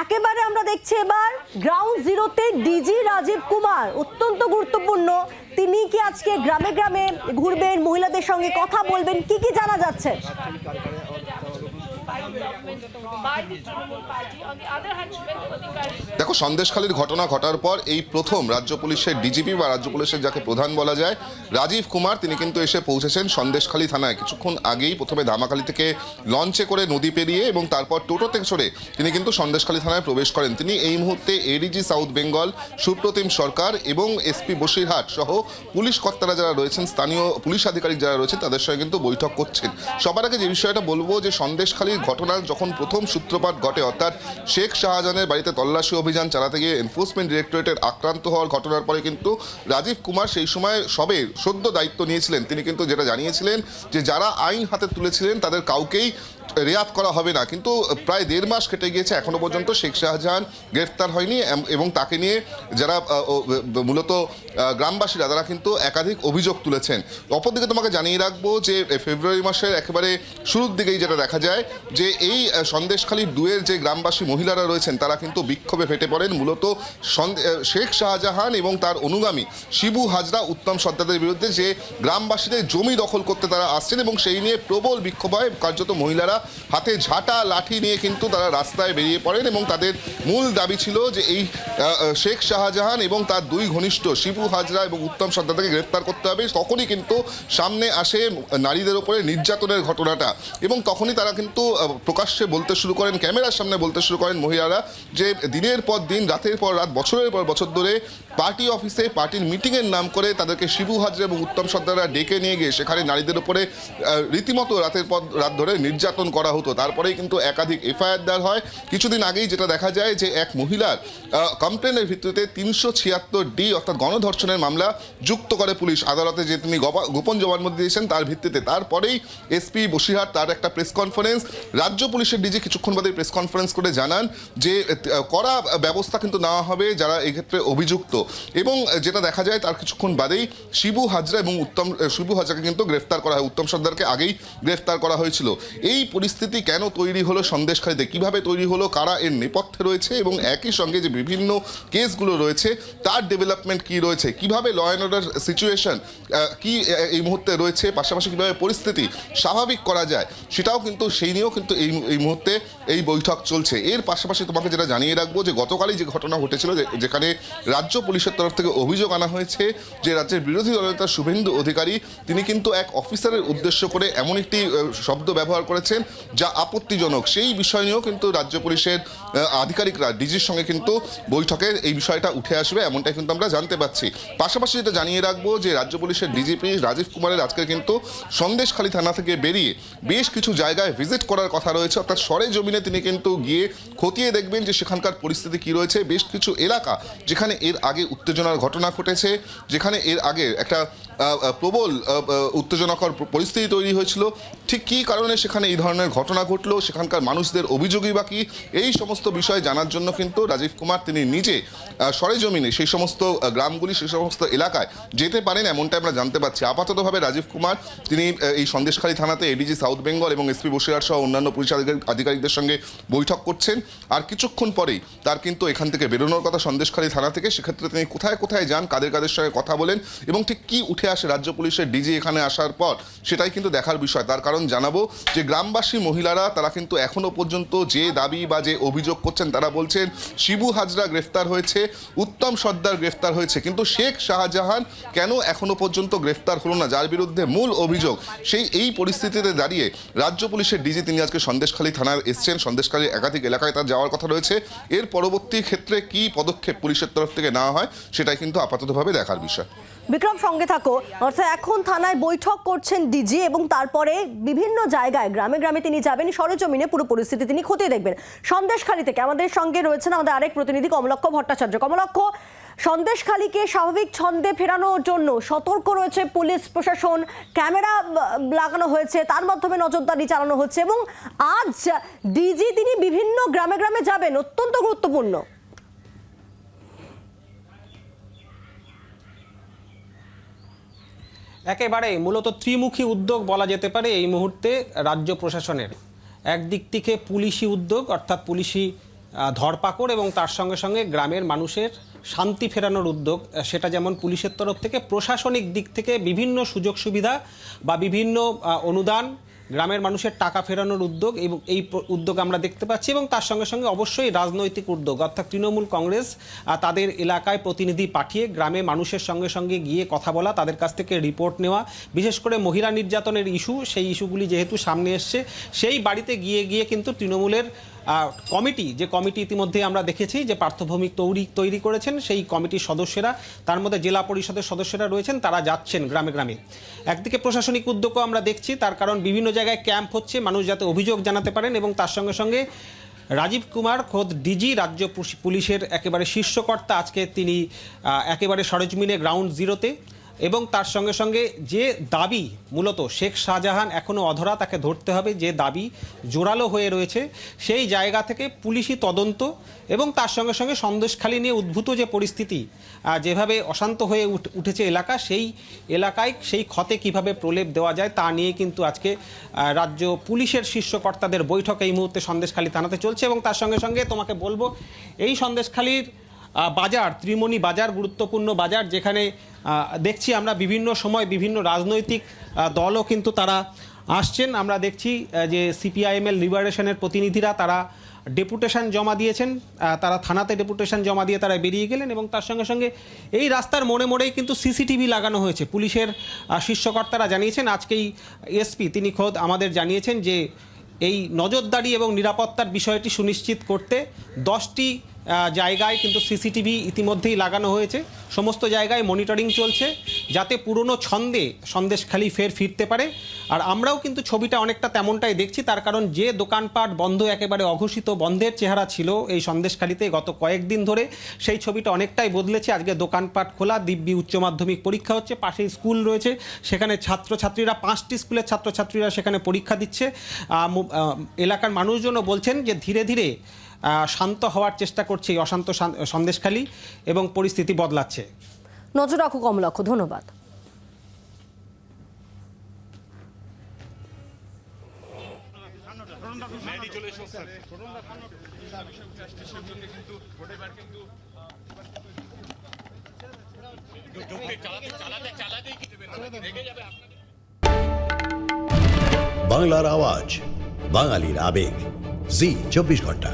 একেবারে আমরা দেখছি এবার গ্রাউন্ড জিরোতে ডিজি রাজীব কুমার, অত্যন্ত গুরুত্বপূর্ণ। তিনি কি আজকে গ্রামে গ্রামে ঘুরবেন, মহিলাদের সঙ্গে কথা বলবেন, কি কি জানা যাচ্ছে? দেখো, সন্দেশখালীর ঘটনা ঘটার পর এই প্রথম রাজ্য পুলিশের ডিজিপি বা রাজ্য পুলিশের যাকে প্রধান বলা যায়, রাজীব কুমার, তিনি কিন্তু এসে পৌঁছেছেন সন্দেশখালী থানায়। কিছুক্ষণ আগেই প্রথমে ধামাখালী থেকে লঞ্চে করে নদী পেরিয়ে এবং তারপর টোটোতে চড়ে তিনি কিন্তু সন্দেশখালী থানায় প্রবেশ করেন। তিনি এই মুহূর্তে এডিজি সাউথ বেঙ্গল সুপ্রতিম সরকার এবং এসপি বসিরহাট সহ পুলিশ কর্তারা যারা রয়েছেন, স্থানীয় পুলিশ আধিকারিক যারা রয়েছেন, তাদের সঙ্গে কিন্তু বৈঠক করছেন। সবার আগে যে বিষয়টা বলব যে সন্দেশখালীর ঘটনা যখন প্রথম সূত্রপাত ঘটে, অর্থাৎ শেখ শাহজাহানের বাড়িতে তল্লাশি অভিযান চালাতে গিয়ে এনফোর্সমেন্ট ডিরেক্টরেটের আক্রান্ত হওয়ার ঘটনার পরে কিন্তু রাজীব কুমার সেই সময় সবে সদ্য দায়িত্ব নিয়েছিলেন। তিনি কিন্তু যেটা জানিয়েছিলেন যে, যারা আইন হাতে তুলেছিলেন, তাদের কাউকেই রেয়াত করা হবে না। কিন্তু প্রায় দেড় মাস কেটে গিয়েছে, এখনও পর্যন্ত শেখ শাহজাহান গ্রেফতার হয়নি এবং তাকে নিয়ে যারা মূলত গ্রামবাসীরা, তারা কিন্তু একাধিক অভিযোগ তুলেছেন। অপরদিকে তোমাকে জানিয়ে রাখব যে ফেব্রুয়ারি মাসের একেবারে শুরুর দিকেই যেটা দেখা যায়, যে এই সন্দেশখালী দুয়ের যে গ্রামবাসী মহিলারা রয়েছেন, তারা কিন্তু বিক্ষোভে ফেটে পড়েন। মূলত শেখ শাহজাহান এবং তার অনুগামী শিবু হাজরা, উত্তম সর্দারের বিরুদ্ধে যে গ্রামবাসীদের জমি দখল করতে তারা আসছেন এবং সেই নিয়ে প্রবল বিক্ষোভ হয়। কার্যত মহিলারা হাতে ঝাঁটা, লাঠি নিয়ে কিন্তু তারা রাস্তায় বেরিয়ে পড়েন এবং তাদের মূল দাবি ছিল যে এই শেখ শাহজাহান এবং তার দুই ঘনিষ্ঠ, শিবু হাজরা এবং উত্তম সর্দারকে গ্রেপ্তার করতে হবে। তখনই কিন্তু সামনে আসে নারীদের ওপরে নির্যাতনের ঘটনাটা এবং তখনই তারা কিন্তু প্রকাশ্যে বলতে শুরু করেন, ক্যামেরার সামনে বলতে শুরু করেন মহিলারা যে দিনের পর দিন, রাতের পর রাত, বছরের পর বছর ধরে পার্টি অফিসে পার্টির মিটিংয়ের নাম করে তাদেরকে শিবু হাজরা এবং উত্তম সর্দাররা ডেকে নিয়ে গিয়ে সেখানে নারীদের উপরে রীতিমতো রাতের পর রাত ধরে নির্যাতন করা হতো। তারপরেই কিন্তু একাধিক এফআইআর দেওয়া হয়। কিছুদিন আগেই যেটা দেখা যায় যে এক মহিলার কমপ্লেনের ভিত্তিতে তিনশো ছিয়াত্তর ডি অর্থাৎ গণধর্ষণের মামলা যুক্ত করে পুলিশ আদালতে যে তিনি গোপন জবানবন্দি দিয়েছেন তার ভিত্তিতে। তারপরেই এসপি বসিরহাট তার একটা প্রেস কনফারেন্স। রাজ্য পুলিশের ডিজি কিছুক্ষণ বাদে প্রেস কনফারেন্স করে জানান যে কড়া ব্যবস্থা কিন্তু নেওয়া হবে যারা এই ক্ষেত্রে অভিযুক্ত। এবং যেটা দেখা যায় তার কিছুক্ষণ বাদেই শিবু হাজরা এবং উত্তম শিবু হাজরাকে কিন্তু গ্রেফতার করা হয়। উত্তম সর্দারকে আগেই গ্রেফতার করা হয়েছিল। এই পরিস্থিতি কেন তৈরি হলো সন্দেশখালীতে? কীভাবে তৈরি হলো? কারা এর নেপথ্যে রয়েছে? এবং একই সঙ্গে যে বিভিন্ন কেসগুলো রয়েছে, তার ডেভেলপমেন্ট কি রয়েছে? কীভাবে ল অ্যান্ড অর্ডার সিচুয়েশন কি এই মুহূর্তে রয়েছে? পাশাপাশি কীভাবে পরিস্থিতি স্বাভাবিক করা যায়? সেটাও কিন্তু, সেই নিয়েও কিন্তু এই এই মুহূর্তে এই বৈঠক চলছে। এর পাশাপাশি তোমাকে যেটা জানিয়ে রাখব যে গতকালই যে ঘটনা ঘটেছিল যেখানে রাজ্য পুলিশের তরফ থেকে অভিযোগ আনা হয়েছে যে রাজ্যের বিরোধী দলনেতা শুভেন্দু অধিকারী, তিনি কিন্তু এক অফিসারের উদ্দেশ্য করে এমন একটি শব্দ ব্যবহার করেছেন যা আপত্তিজনক। সেই বিষয় নিয়েও কিন্তু রাজ্য পুলিশের আধিকারিকরা ডিজির সঙ্গে কিন্তু বৈঠকে এই বিষয়টা উঠে আসবে, এমনটাই কিন্তু আমরা জানতে পারছি পাশাপাশি যেটা জানিয়ে রাখব যে রাজ্য পুলিশের ডিজিপি রাজীব কুমারের আজকে কিন্তু সন্দেশখালী থানা থেকে বেরিয়ে বেশ কিছু জায়গায় ভিজিট করার কথা রয়েছে। অর্থাৎ সরে জমিনে তিনি কিন্তু গিয়ে খতিয়ে দেখবেন যে সেখানকার পরিস্থিতি কি রয়েছে। বেশ কিছু এলাকা যেখানে এর আগে উত্তেজনার ঘটনা ঘটেছে যেখানে এর আগে একটা প্রবল উত্তেজনাকর পরিস্থিতি তৈরি হয়েছিল। ঠিক কী কারণে সেখানে এই ধরনের ঘটনা ঘটলো, সেখানকার মানুষদের অভিযোগই বা কি, এই সমস্ত বিষয় জানার জন্য কিন্তু রাজীব কুমার তিনি নিজে সরেজমিনে সেই সমস্ত গ্রামগুলি, সেই সমস্ত এলাকায় যেতে পারেন এমনটা আমরা জানতে পারছি। আপাততভাবে রাজীব কুমার তিনি এই সন্দেশখালী থানাতে এডিজি সাউথ বেঙ্গল এবং এসপি বসিরহাট সহ অন্যান্য পুলিশ আধিকারিক- আধিকারিকদের সঙ্গে বৈঠক করছেন। আর কিছুক্ষণ পরেই তার কিন্তু এখান থেকে বেরোনোর কথা সন্দেশখালী থানা থেকে, সেক্ষেত্রে তিনি কোথায় কোথায় যান, কাদের কাদের সঙ্গে কথা বলেন এবং ঠিক কী উঠে আসে রাজ্য পুলিশের ডিজি এখানে আসার পর, সেটাই কিন্তু দেখার বিষয়। তার কারণ জানাব যে গ্রামবাসী মহিলারা, তারা কিন্তু এখনও পর্যন্ত যে দাবি বা যে অভিযোগ করছেন, তারা বলছেন শিবু হাজরা গ্রেফতার হয়েছে, উত্তম সর্দার গ্রেফতার হয়েছে। কিন্তু শেখ শাহজাহান কেন এখনও পর্যন্ত গ্রেফতার হলো না? যার বিরুদ্ধে মূল অভিযোগ, সেই এই পরিস্থিতিতে দাঁড়িয়ে রাজ্য পুলিশের ডিজি তিনি আজকে সন্দেশখালী থানার এসছেন। সন্দেশখালী একাধিক এলাকায় তার যাওয়ার কথা রয়েছে। এর পরবর্তী ক্ষেত্রে কি পদক্ষেপ পুলিশের তরফ থেকে নেওয়া হয়, সেটাই কিন্তু আপাততভাবে দেখার বিষয়। বিক্রম, সঙ্গে থাকো। অর্থাৎ এখন থানায় বৈঠক করছেন ডিজি এবং তারপরে বিভিন্ন জায়গায়, গ্রামে গ্রামে তিনি যাবেন, সরেজমিনে পুরো পরিস্থিতি তিনি খতিয়ে দেখবেন। সন্দেশখালী থেকে আমাদের সঙ্গে রয়েছেন আমাদের আরেক প্রতিনিধি কমলক্ষ ভট্টাচার্য। কমলক্ষ, সন্দেশখালীকে স্বাভাবিক ছন্দে ফেরানোর জন্য সতর্ক রয়েছে পুলিশ, প্রশাসন, ক্যামেরা লাগানো হয়েছে, তার মাধ্যমে নজরদারি চালানো হচ্ছে এবং আজ ডিজি তিনি বিভিন্ন গ্রামে গ্রামে যাবেন, অত্যন্ত গুরুত্বপূর্ণ। একেবারে মূলত ত্রিমুখী উদ্যোগ বলা যেতে পারে এই মুহূর্তে রাজ্য প্রশাসনের। একদিক থেকে পুলিশি উদ্যোগ, অর্থাৎ পুলিশি ধরপাকড় এবং তার সঙ্গে সঙ্গে গ্রামের মানুষের শান্তি ফেরানোর উদ্যোগ সেটা যেমন পুলিশের তরফ থেকে, প্রশাসনিক দিক থেকে বিভিন্ন সুযোগ সুবিধা বা বিভিন্ন অনুদান গ্রামের মানুষের টাকা ফেরানোর উদ্যোগ এবং এই উদ্যোগ আমরা দেখতে পাচ্ছি এবং তার সঙ্গে সঙ্গে অবশ্যই রাজনৈতিক উদ্যোগ। অর্থাৎ তৃণমূল কংগ্রেস তাদের এলাকায় প্রতিনিধি পাঠিয়ে গ্রামে মানুষের সঙ্গে সঙ্গে গিয়ে কথা বলা, তাদের কাছ থেকে রিপোর্ট নেওয়া, বিশেষ করে মহিলা নির্যাতনের ইস্যু সেই ইস্যুগুলি যেহেতু সামনে এসছে, সেই বাড়িতে গিয়ে গিয়ে কিন্তু তৃণমূলের কমিটি, যে কমিটি ইতিমধ্যে আমরা দেখেছি যে পার্থভৌমিক তৈরি তৈরি করেছেন, সেই কমিটির সদস্যরা, তার মধ্যে জেলা পরিষদের সদস্যরা রয়েছেন, তারা যাচ্ছেন গ্রামে গ্রামে। একদিকে প্রশাসনিক উদ্যোগও আমরা দেখছি, তার কারণ বিভিন্ন জায়গায় ক্যাম্প হচ্ছে, মানুষ যাতে অভিযোগ জানাতে পারেন এবং তার সঙ্গে সঙ্গে রাজীব কুমার খোদ ডিজি রাজ্য পুলিশের একেবারে শীর্ষকর্তা, আজকে তিনি একেবারে সরেজমিনে গ্রাউন্ড জিরোতে। এবং তার সঙ্গে সঙ্গে যে দাবি মূলত শেখ শাহজাহান এখনও অধরা তাকে ধরতে হবে, যে দাবি জোরালো হয়ে রয়েছে, সেই জায়গা থেকে পুলিশি তদন্ত এবং তার সঙ্গে সঙ্গে সন্দেশখালী নিয়ে উদ্ভূত যে পরিস্থিতি যেভাবে অশান্ত হয়ে উঠ- উঠেছে এলাকা, সেই এলাকায় সেই ক্ষতে কীভাবে প্রলেপ দেওয়া যায় তা নিয়ে কিন্তু আজকে রাজ্য পুলিশের শীর্ষকর্তাদের বৈঠক এই মুহূর্তে সন্দেশখালী থানাতে চলছে এবং তার সঙ্গে সঙ্গে তোমাকে বলব, এই সন্দেশখালীর বাজার, ত্রিমণি বাজার, গুরুত্বপূর্ণ বাজার, যেখানে দেখছি আমরা বিভিন্ন সময় বিভিন্ন রাজনৈতিক দলও কিন্তু তারা আসছেন। আমরা দেখছি যে সিপিআইএমএল লিবারেশনের প্রতিনিধিরা তারা ডেপুটেশন জমা দিয়েছেন। তারা থানাতে ডেপুটেশন জমা দিয়ে তারা বেরিয়ে গেলেন এবং তার সঙ্গে সঙ্গে এই রাস্তার মোড়ে মোড়েই কিন্তু সিসিটিভি লাগানো হয়েছে। পুলিশের শীর্ষকর্তারা জানিয়েছেন, আজকেই এসপি তিনি খোদ আমাদের জানিয়েছেন যে এই নজরদারি এবং নিরাপত্তার বিষয়টি সুনিশ্চিত করতে দশটি জায়গায় কিন্তু সিসিটিভি ইতিমধ্যেই লাগানো হয়েছে। সমস্ত জায়গায় মনিটরিং চলছে যাতে পুরনো ছন্দে সন্দেশখালি ফের ফিরতে পারে। আর আমরাও কিন্তু ছবিটা অনেকটা তেমনটাই দেখছি, তার কারণ যে দোকানপাট বন্ধ একেবারে অঘোষিত বন্ধের চেহারা ছিল এই সন্দেশখালিতে গত কয়েকদিন ধরে, সেই ছবিটা অনেকটাই বদলেছে। আজকে দোকানপাট খোলা, দিব্যি উচ্চ মাধ্যমিক পরীক্ষা হচ্ছে, পাশেই স্কুল রয়েছে। সেখানে ছাত্রছাত্রীরা, পাঁচটি স্কুলের ছাত্রছাত্রীরা সেখানে পরীক্ষা দিচ্ছে। এলাকার মানুষজনও বলছেন যে ধীরে ধীরে শান্ত হওয়ার চেষ্টা করছে এই অশান্ত সন্দেশখালী এবং পরিস্থিতি বদলাচ্ছে। নজর রাখো কমলক্ষ ধন্যবাদ। বাংলার আওয়াজ বাঙালির আবেগ। জি চব্বিশ ঘণ্টা।